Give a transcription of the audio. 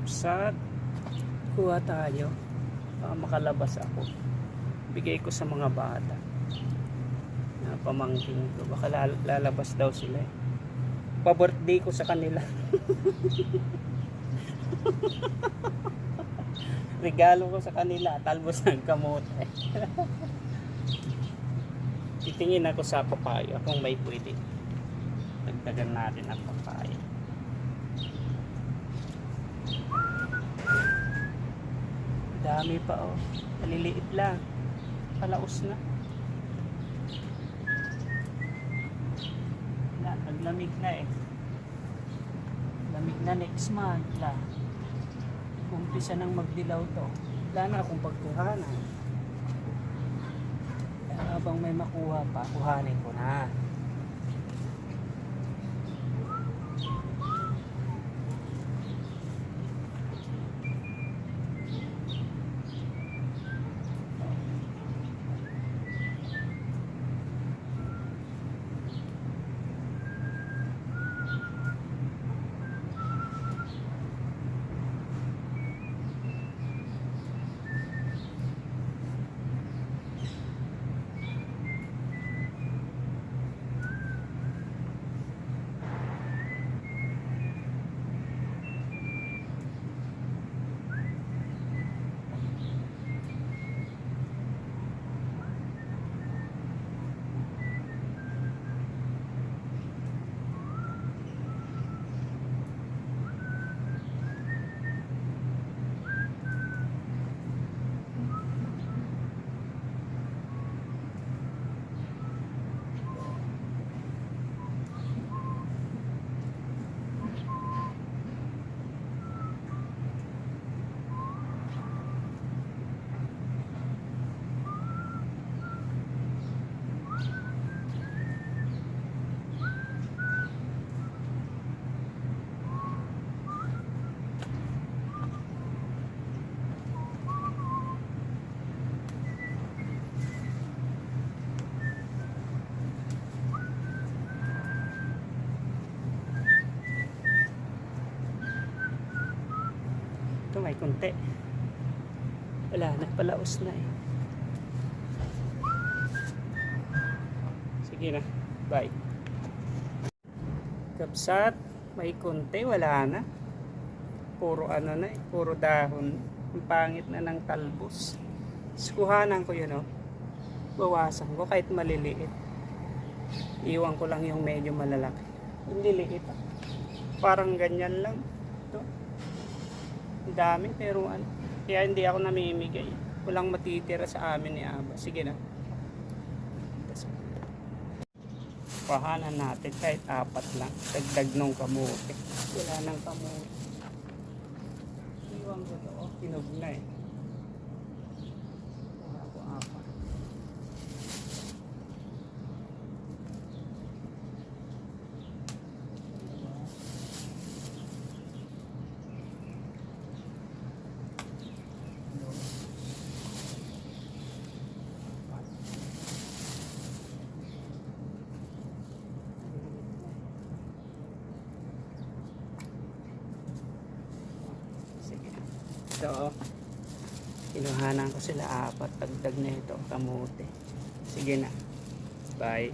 Kabsat. Kuha tayo. Baka makalabas ako. Bigay ko sa mga bata. Na pamangkin ko. Baka lal- lalabas daw sila eh. Pa-birthday ko sa kanila. Regalo ko sa kanila. Talbos ng kamote. Titingin ako sa papaya kung may pwede. Dagdagan natin ang papaya. Dami pa oh. Maliliit lang. Palaos na. Na, naglamig na eh. Lamig na next month la. Umpisa nang magdilaw to. Wala na akong pagkuhanan. Habang may makuha pa, kuhanin ko na. Ito may kunti. Wala na, palaos na eh. Sige na, bye. Kapsat, may kunti, wala na. Puro ano na eh, puro dahon. Ang pangit na ng talbos. Sikuhanan ko yun oh. Bawasan ko kahit maliliit. Iwan ko lang yung medyo malalaki. Hindi liit. Parang ganyan lang. Dami pero ano. Kaya hindi ako namimigay. Walang matitira sa amin ni Aba. Sige na. Pahanan natin kahit apat lang. Dagdag nung kamote. Wala nang kamote. Iwan ko to. Oh, kinog na eh. Wala ko apat. Sige. So, kinuhanan ko sila apat. Dagdag na ito, kamote. Sige na. Bye.